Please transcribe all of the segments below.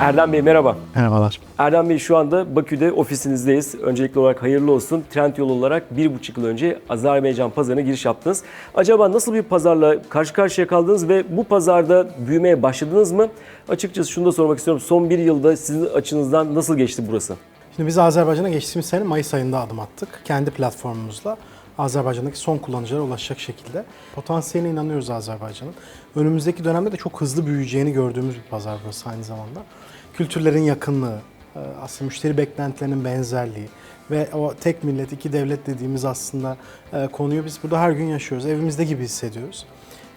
Erdem Bey merhaba. Merhabalar. Erdem Bey şu anda Bakü'de ofisinizdeyiz. Öncelikli olarak hayırlı olsun. Trendyol olarak bir buçuk yıl önce Azerbaycan pazarına giriş yaptınız. Acaba nasıl bir pazarla karşı karşıya kaldınız ve bu pazarda büyümeye başladınız mı? Açıkçası şunu da sormak istiyorum. Son bir yılda sizin açınızdan nasıl geçti burası? Şimdi biz Azerbaycan'a geçtiğimiz sene Mayıs ayında adım attık. Kendi platformumuzla Azerbaycan'daki son kullanıcılara ulaşacak şekilde. Potansiyeline inanıyoruz Azerbaycan'ın. Önümüzdeki dönemde de çok hızlı büyüyeceğini gördüğümüz bir pazar burası aynı zamanda. Kültürlerin yakınlığı, e, aslında müşteri beklentilerinin benzerliği ve o tek millet, iki devlet dediğimiz aslında e, konuyu biz burada her gün yaşıyoruz. Evimizde gibi hissediyoruz.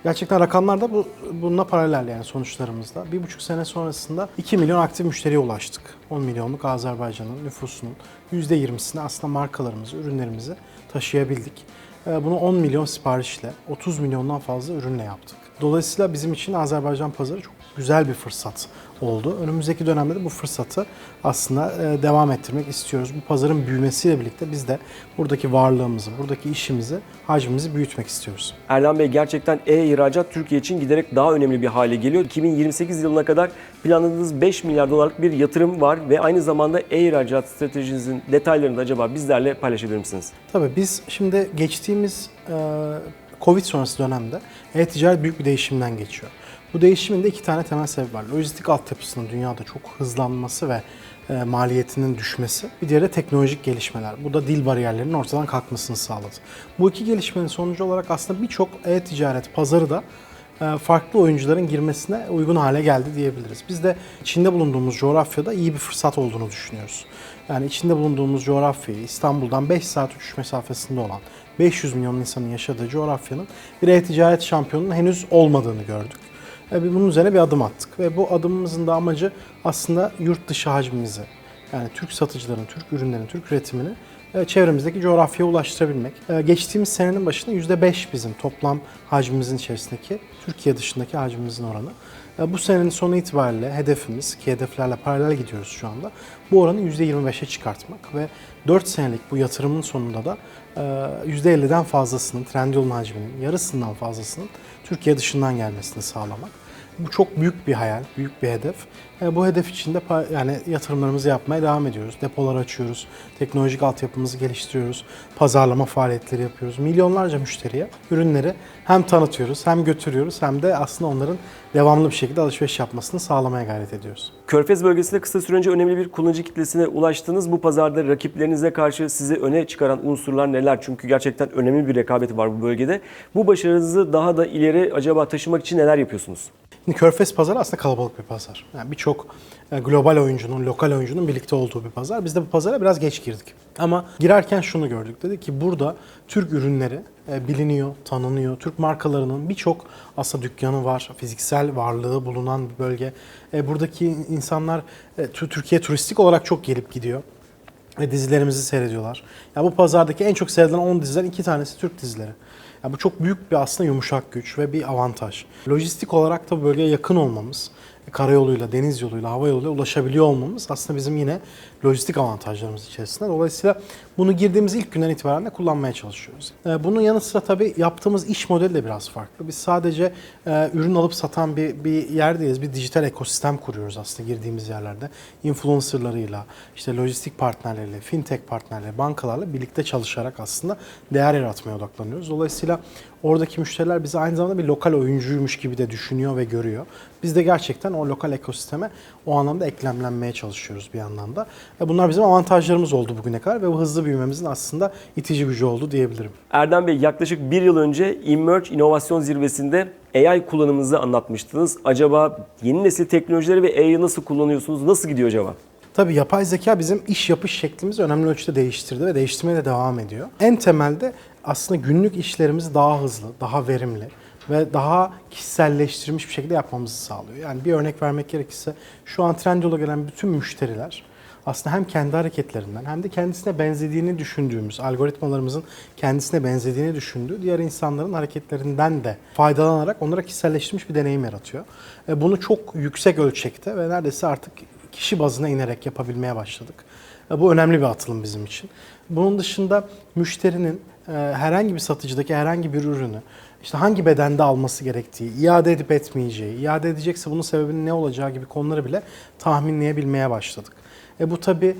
Gerçekten rakamlar da bu, bununla paralel yani sonuçlarımızda. Bir buçuk sene sonrasında 2 milyon aktif müşteriye ulaştık. 10 milyonluk Azerbaycan'ın nüfusunun %20'sini aslında markalarımızı, ürünlerimizi taşıyabildik. Ee, Bunu 10 milyon siparişle, 30 milyondan fazla ürünle yaptık. Dolayısıyla bizim için Azerbaycan pazarı çok güzel bir fırsat oldu. Önümüzdeki dönemde de bu fırsatı aslında e, devam ettirmek istiyoruz. Bu pazarın büyümesiyle birlikte biz de buradaki varlığımızı, buradaki işimizi, hacmimizi büyütmek istiyoruz. Erdem Bey gerçekten e-ihracat Türkiye için giderek daha önemli bir hale geliyor. 2028 yılına kadar planladığınız 5 milyar dolarlık bir yatırım var ve aynı zamanda e-ihracat stratejinizin detaylarını da acaba bizlerle paylaşabilir misiniz? Tabii biz şimdi geçtiğimiz e, Covid sonrası dönemde e-ticaret büyük bir değişimden geçiyor. Bu değişimin de iki tane temel sebebi var. Lojistik altyapısının dünyada çok hızlanması ve e, maliyetinin düşmesi. Bir diğeri de teknolojik gelişmeler. Bu da dil bariyerlerinin ortadan kalkmasını sağladı. Bu iki gelişmenin sonucu olarak aslında birçok e-ticaret pazarı da e, farklı oyuncuların girmesine uygun hale geldi diyebiliriz. Biz de içinde bulunduğumuz coğrafyada iyi bir fırsat olduğunu düşünüyoruz. Yani içinde bulunduğumuz coğrafyayı İstanbul'dan 5 saat uçuş mesafesinde olan 500 milyon insanın yaşadığı coğrafyanın bir e-ticaret şampiyonunun henüz olmadığını gördük. E, bir- Bunun üzerine bir adım attık ve bu adımımızın da amacı aslında yurt dışı hacmimizi yani Türk satıcıların, Türk ürünlerin, Türk üretimini e, çevremizdeki coğrafyaya ulaştırabilmek. E, Geçtiğimiz senenin başında %5 bizim toplam hacmimizin içerisindeki Türkiye dışındaki hacmimizin oranı. E, Bu senenin sonu itibariyle hedefimiz ki hedeflerle paralel gidiyoruz şu anda. Bu oranı %25'e çıkartmak ve 4 senelik bu yatırımın sonunda da e, %50'den fazlasının, Trendyol'un hacminin yarısından fazlasının Türkiye dışından gelmesini sağlamak. Bu çok büyük bir hayal, büyük bir hedef. E, Bu hedef için de yani yatırımlarımızı yapmaya devam ediyoruz. Depolar açıyoruz, teknolojik altyapımızı geliştiriyoruz, pazarlama faaliyetleri yapıyoruz. Milyonlarca müşteriye ürünleri hem tanıtıyoruz, hem götürüyoruz, hem de aslında onların devamlı bir şekilde alışveriş yapmasını sağlamaya gayret ediyoruz. Körfez bölgesinde kısa süre önce önemli bir kullanıcı kitlesine ulaştınız. Bu pazarda rakiplerinize karşı sizi öne çıkaran unsurlar neler? Çünkü gerçekten önemli bir rekabet var bu bölgede. Bu başarınızı daha da ileri acaba taşımak için neler yapıyorsunuz? Şimdi Körfez pazarı aslında kalabalık bir pazar. Yani birçok e, global oyuncunun, lokal oyuncunun birlikte olduğu bir pazar. Biz de bu pazara biraz geç girdik. Ama girerken şunu gördük. Dedik ki burada Türk ürünleri biliniyor, tanınıyor. Türk markalarının birçok aslında dükkanı var. Fiziksel varlığı bulunan bir bölge. E, Buradaki insanlar e, Tü- Türkiye turistik olarak çok gelip gidiyor ve dizilerimizi seyrediyorlar. Ya bu pazardaki en çok seyredilen 10 diziden iki tanesi Türk dizileri. Ya bu çok büyük bir aslında yumuşak güç ve bir avantaj. Lojistik olarak da bölgeye yakın olmamız, karayoluyla, deniz yoluyla, hava yoluyla ulaşabiliyor olmamız aslında bizim yine lojistik avantajlarımız içerisinde. Dolayısıyla bunu girdiğimiz ilk günden itibaren de kullanmaya çalışıyoruz. Ee, Bunun yanı sıra tabii yaptığımız iş modeli de biraz farklı. Biz sadece e, ürün alıp satan bir, bir yer değiliz. Bir dijital ekosistem kuruyoruz aslında girdiğimiz yerlerde. Influencerlarıyla, işte lojistik partnerleriyle, fintech partnerleriyle, bankalarla birlikte çalışarak aslında değer yaratmaya odaklanıyoruz. Dolayısıyla oradaki müşteriler bizi aynı zamanda bir lokal oyuncuymuş gibi de düşünüyor ve görüyor. Biz de gerçekten o lokal ekosisteme o anlamda eklemlenmeye çalışıyoruz bir yandan da. Ve bunlar bizim avantajlarımız oldu bugüne kadar ve bu hızlı büyümemizin aslında itici gücü oldu diyebilirim. Erdem Bey yaklaşık bir yıl önce Emerge İnovasyon Zirvesi'nde AI kullanımınızı anlatmıştınız. Acaba yeni nesil teknolojileri ve AI'yı nasıl kullanıyorsunuz? Nasıl gidiyor acaba? Tabii yapay zeka bizim iş yapış şeklimizi önemli ölçüde değiştirdi ve değiştirmeye de devam ediyor. En temelde aslında günlük işlerimizi daha hızlı, daha verimli ve daha kişiselleştirilmiş bir şekilde yapmamızı sağlıyor. Yani bir örnek vermek gerekirse şu an Trendyol'a gelen bütün müşteriler aslında hem kendi hareketlerinden hem de kendisine benzediğini düşündüğümüz, algoritmalarımızın kendisine benzediğini düşündüğü diğer insanların hareketlerinden de faydalanarak onlara kişiselleştirilmiş bir deneyim yaratıyor. E, Bunu çok yüksek ölçekte ve neredeyse artık kişi bazına inerek yapabilmeye başladık. Bu önemli bir atılım bizim için. Bunun dışında müşterinin e, herhangi bir satıcıdaki herhangi bir ürünü işte hangi bedende alması gerektiği, iade edip etmeyeceği, iade edecekse bunun sebebinin ne olacağı gibi konuları bile tahminleyebilmeye başladık. E bu tabi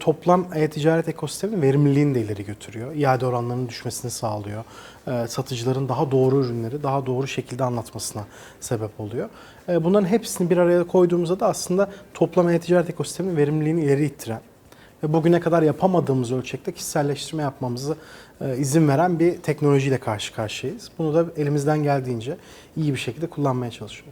toplam e-ticaret ekosisteminin verimliliğini de ileri götürüyor. İade oranlarının düşmesini sağlıyor. E, satıcıların daha doğru ürünleri daha doğru şekilde anlatmasına sebep oluyor. E, bunların hepsini bir araya koyduğumuzda da aslında toplam e-ticaret ekosisteminin verimliliğini ileri ittiren ve bugüne kadar yapamadığımız ölçekte kişiselleştirme yapmamızı e, izin veren bir teknolojiyle karşı karşıyayız. Bunu da elimizden geldiğince iyi bir şekilde kullanmaya çalışıyoruz.